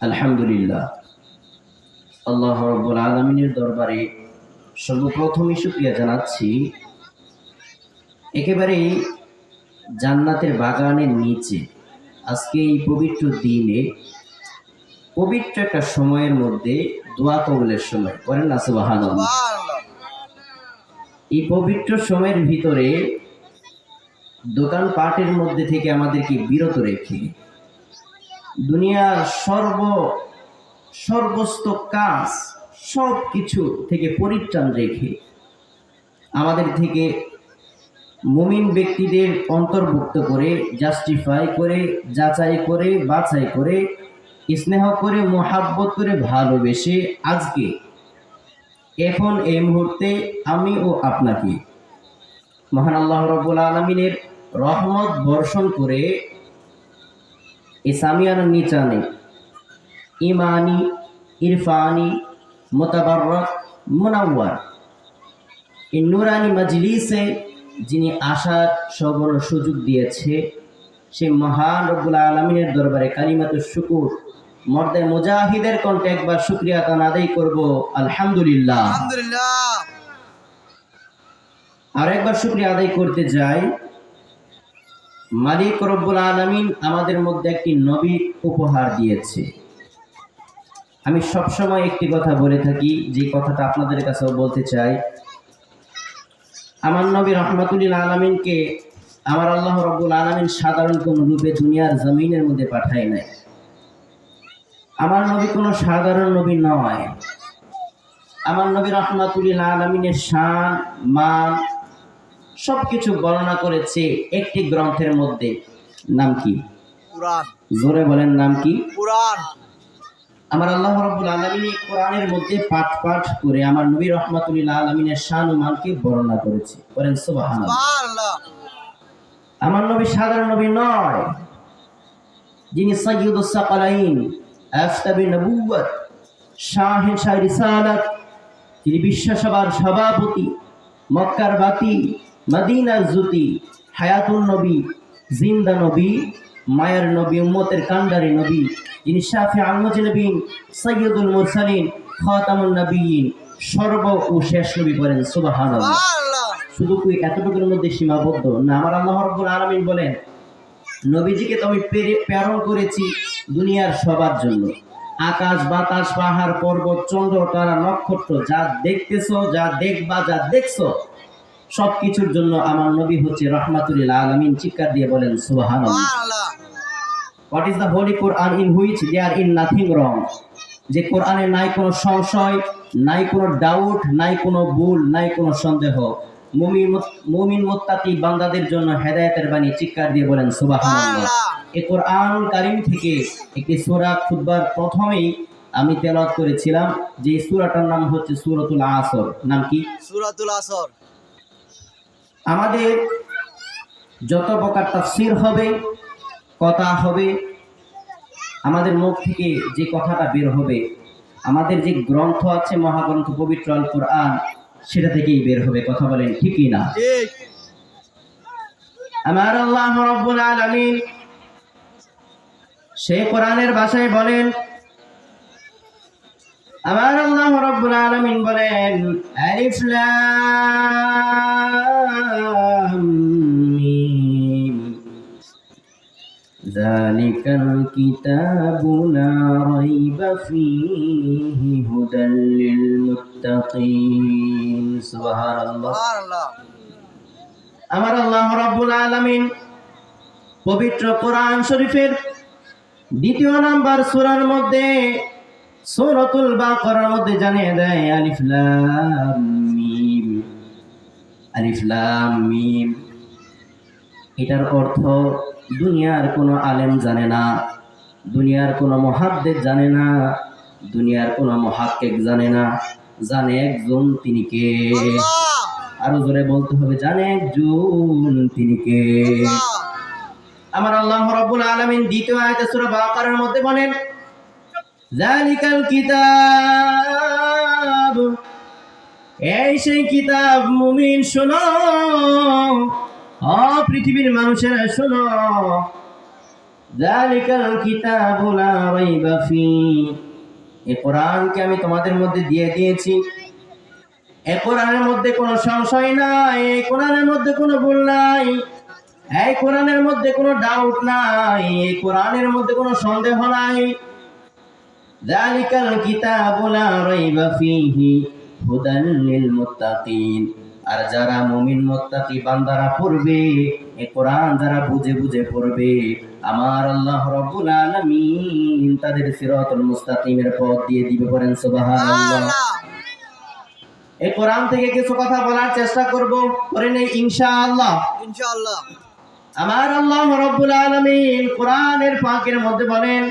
আলহামদুলিল্লাহ। আল্লাহ রব্বুল আলমিনের দরবারে সর্বপ্রথমই শুক্রিয়া জানাচ্ছি। একেবারেই জান্নাতের বাগানের নিচে আজকে এই পবিত্র দিনে পবিত্র একটা সময়ের মধ্যে দোয়া কবলের সময়। করেন না সুবাহান এই পবিত্র সময়ের ভিতরে দোকানপাটের মধ্যে থেকে আমাদেরকে বিরত রেখে দুনিয়ার সর্ব, সর্বস্ত কাজ সব কিছু থেকে পরিত্রাণ রেখে, আমাদের থেকে মুমিন ব্যক্তিদের অন্তর্ভুক্ত করে জাস্টিফাই করে, যাচাই করে, বাছাই করে, স্নেহ করে, মোহাব্বত করে, ভালোবেসে আজকে, এখন এই মুহূর্তে আমি ও আপনাকে মহান আল্লাহ রব্বুল আলমিনের রহমত বর্ষণ করে ইসামিয়ান নিচানে। ইমানি ইরফানি মোতাবারক মুনাওয়ার। এই নুরানি মজলিসে যিনি আসার সবর সুযোগ দিয়েছে সে মহান রব্বুল আলমিনের দরবারে কালিমাত শুকুর। মর্দে মুজাহিদের কণ্ঠে একবার শুক্রিয়া তান আদায় করব আলহামদুলিল্লাহ। আলহামদুলিল্লাহ। আর একবার শুক্রিয়া আদায় করতে যাই মালিক রব্বুল আলমিন আমাদের মধ্যে একটি নবী উপহার দিয়েছে। আমি সবসময় একটি কথা বলে থাকি, যে কথাটা আপনাদের কাছেও বলতে চাই। আমার নবী রহমতুল্লিল আলমিনকে আমার আল্লাহ রব্বুল আলমিন সাধারণ কোনো রূপে দুনিয়ার জমিনের মধ্যে পাঠায় নাই। আমার নবী কোনো সাধারণ নবী নয়। আমার নবী রহমাতুল্লিল আলমিনের শান, মান সব কিছু বর্ণনা করেছে একটি গ্রন্থের মধ্যে। নাম কি? জোরে বলেন নাম কি? কোরআন। আমার আল্লাহ রব্বুল আলমিন এই কোরআনের মধ্যে পাঠ পাঠ করে আমার নবী আলমিনের শান ও মানকে বর্ণনা করেছে। করেন আমার নবী সাধারণ নবী নয় যিনি আফতাবে নবুয়ত শাহে শাহ রিসালাত তিনি বিশ্বসভার সভাপতি মক্কার বাতি মদিনার জ্যোতি হায়াতুল নবী জিন্দা নবী মায়ের নবী উম্মতের কান্ডারি নবী যিনি শাফি আলমজনবিন সৈয়দুল মুরসালিন খাতামুন নবীন সর্ব ও শেষ নবী করেন সুবহানাল্লাহ। শুধু কি এতটুকুর মধ্যে সীমাবদ্ধ? না আমার আল্লাহ রব্বুল আলামিন বলেন নবীজিকে তো আমি প্রেরণ করেছি দুনিয়ার সবার জন্য। আকাশ বাতাস পাহাড় পর্বত চন্দ্র তারা নক্ষত্র যা দেখতেছো যা দেখবা যা দেখছ সব কিছুর জন্য আমার নবী হচ্ছে রহমাতুল্লিল আলামিন চিৎকার দিয়ে বলেন সুবহানাল্লাহ। What is the holy Quran in which there in nothing wrong যে কোরআনে নাই কোনো সংশয় নাই কোনো ডাউট নাই কোনো ভুল নাই কোনো সন্দেহ। মুমিন মোত্তাকি বান্দাদের জন্য হেদায়েতের বাণী চিৎকার দিয়ে বলেন সুবহানাল্লাহ। এই কোরআন কারিম থেকে একটি সূরা খুতবার প্রথমেই আমি তেলাওয়াত করেছিলাম যে সূরাটার নাম হচ্ছে সূরাতুল আসর। নাম কি? সূরাতুল আসর। আমাদের যত প্রকার তাফসির হবে কথা হবে আমাদের মুখ থেকে যে কথাটা বের হবে আমাদের যে গ্রন্থ আছে মহাগ্রন্থ পবিত্র আল কোরআন সেটা থেকেই বের হবে কথা বলেন ঠিকই না? আমার আল্লাহ রব্বুল আলামিন সেই কোরআনের ভাষায় বলেন আবার আল্লাহ রব্বুল আলামিন বলেন আলিফ লাম মিম। যালিকাল কিতাবু লা রাইবা ফীহি হুদাল লিল মুত্তাকিন সুবহানাল্লাহ। আমার আল্লাহ রব্বুল আলামিন পবিত্র কোরআন শরীফের দ্বিতীয় নাম্বার সূরার মধ্যে সূরাতুল বাকারার মধ্যে জানিয়ে দেয় আলিফ লাম মিম আলিফ লাম মিম। এটার অর্থ দুনিয়ার কোনো আলেম জানে না দুনিয়ার কোনো মহাদ্দেশ জানে না দুনিয়ার কোনো মহাক্কেক জানে না জানে একজন তিনি কে? আরও জোরে বলতে হবে জানে একজন তিনি কে? আমার আল্লাহ রাব্বুল আলামিন দ্বিতীয় আয়াতে সূরা বাকারার মধ্যে বলেন জালিকাল কিতাব। এই সেই কিতাব মুমিন শোনো ও পৃথিবীর মানুষেরা শোনো। যালিকাল কিতাবু লা রাইবা ফি। এই কোরআনকে আমি তোমাদের মধ্যে দিয়ে দিয়েছি। এই কোরআনের মধ্যে কোনো সংশয় নাই এই কোরআনের মধ্যে কোনো ভুল নাই, এই কোরআনের মধ্যে কোনো ডাউট নাই এই কোরআনের মধ্যে কোনো সন্দেহ নাই। যালিকাল কিতাবু লা রাইবা ফীহি হুদান লিল মুত্তাকিন আর যারা মুমিন মুত্তাকি বান্দারা পড়বে এই কোরআন যারা বুঝে বুঝে পড়বে আমার আল্লাহ রাব্বুল আলামিন তাদের সিরাতুল মুস্তাকিমের পথ দিয়ে দিবে বলেন সুবহানাল্লাহ। এই কোরআন থেকে কিছু কথা বলার চেষ্টা করব করে নেই ইনশাআল্লাহ। ইনশাআল্লাহ। আমার আল্লাহ রব্বুল আলামিন কোরআনের পাকের মধ্যে বলেন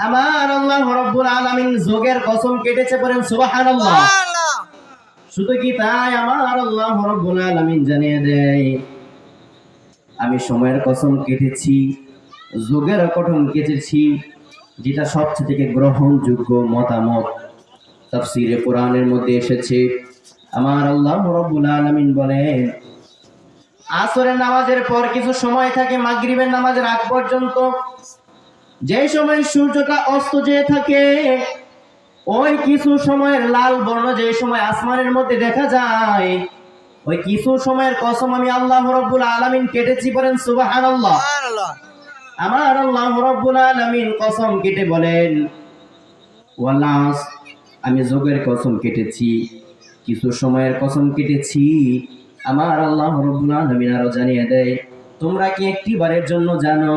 আমার আল্লাহ রব্বুল আলামিন যোগের কসম কেটেছে বলেন সুবহানাল্লাহ। শুধু কি তাই আমার আল্লাহ রব্বুল আলামিন জানিয়ে দেয় আমি সময়ের কসম কেটেছি যোগের কঠন কেটেছি যেটা সবচেয়ে থেকে গ্রহণযোগ্য মতামত। তাফসীরে কোরআনের মধ্যে এসেছে আমার আল্লাহ রব্বুল আলামিন বলেন আসরের নামাজের পর কিছু সময় থাকে মাগরিবের নামাজের আগ পর্যন্ত যে সময় সূর্যটা অস্ত যেয়ে থাকে ওই কিছু সময়ের লাল বর্ণ যে সময় আসমানের মধ্যে দেখা যায় ওই কিছু সময়ের কসম আমি আল্লাহ রব্বুল আলামিন কেটেছি বলেন সুবহানাল্লাহ। আল্লাহ আমার আল্লাহ রব্বুল আলামিন কসম কেটে বলেন আমি যোগের কসম কেটেছি কিছু সময়ের কসম কেটেছি আমার আল্লাহ রব্বুল আলামিন আরও জানিয়ে দেয় তোমরা কি একটি বারের জন্য জানো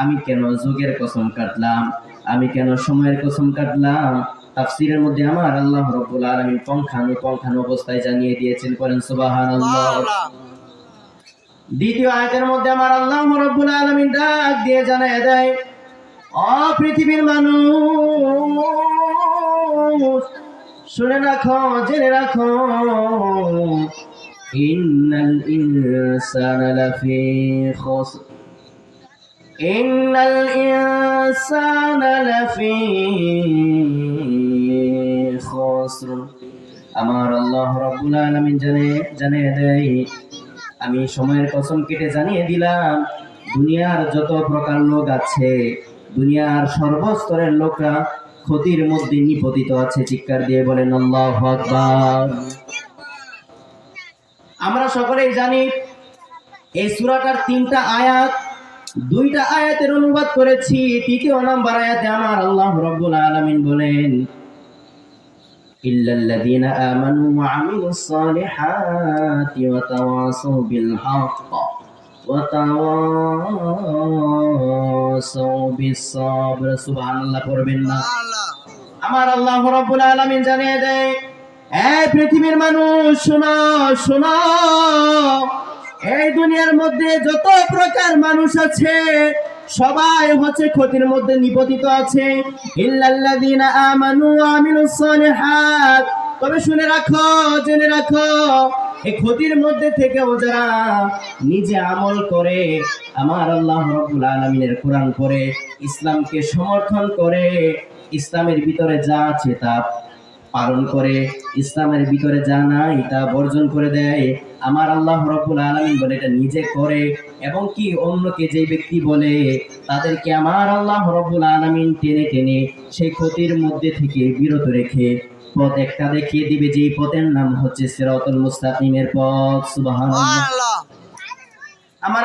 আমি কেন যুগের কসম কাটলাম? আমি কেন সময়ের কসম কাটলাম? তাফসীরের মধ্যে আমার আল্লাহ রব্বুল আলামিন পঙ্খানু পঙ্খানু অবস্থায় জানিয়ে দিয়েছেন করেন সুবহানাল্লাহ। দ্বিতীয় আয়াতের মধ্যে আমার আল্লাহ রাব্বুল আলামিন ডাক দিয়ে জানায় দেয় ও পৃথিবীর মানুষ, শুনে রাখো, জেনে রাখো, ইন্নাল ইনসানা লাফি খুসর। ইন্নাল ইনসানা লাফি খুসর আমার আল্লাহ রাব্বুল আলামিন জানে জানিয়ে দেয়। আমি সময়ের কসম কেটে জানিয়ে দিলাম, দুনিয়ার যত প্রকার লোক আছে, দুনিয়ার সর্বস্তরের লোকরা ক্ষতির মধ্যে নিপতিত আছে, চিৎকার দিয়ে বলেন, আল্লাহু আকবার। আমরা সকলেই জানি, এই সূরাটার তিনটা আয়াত দুইটা আয়াতের অনুবাদ করেছি, তৃতীয় নাম্বার আয়াতে আমার আল্লাহ রব্বুল আলামিন বলেন আমানু ওয়া আমিলুস সালিহাতি ওয়া তাওয়াসাউ বিল হক ওয়া তাওয়াসাউ বিস সাবর। সুবহানাল্লাহ, পড়বেন না। আমার আল্লাহ রব্বুল আলামিন জানিয়ে দেয় এই পৃথিবীর মানুষ, শোনো শোনো এই দুনিয়ার মধ্যে যত প্রকার মানুষ আছে, সবাই হচ্ছে ক্ষতির মধ্যে নিপতিত আছে। তবে শুনে রাখো, জেনে রাখো, এই ক্ষতির মধ্যে থেকেও যারা নিজে আমল করে, আমার আল্লাহ রাব্বুল আলামিনের কোরআন করে ইসলামকে সমর্থন করে, ইসলামের ভিতরে যা আছে তা পালন করে ইসলামের ভিতরে যা নাই তা বর্জন করে দেয়। আমার আল্লাহ রব্বুল আলামিন বলে এটা নিজে করে এবং কি অন্যকে যে ব্যক্তি বলে তাদেরকে আমার আল্লাহ রব্বুল আলামিন টেনে টেনে সেই ক্ষতির মধ্যে থেকে বিরত রেখে পথ একটা দেখিয়ে দিবে যে পথের নাম হচ্ছে সিরাতুল মুস্তাকিমের পথ। সুবহানাল্লাহ। আমার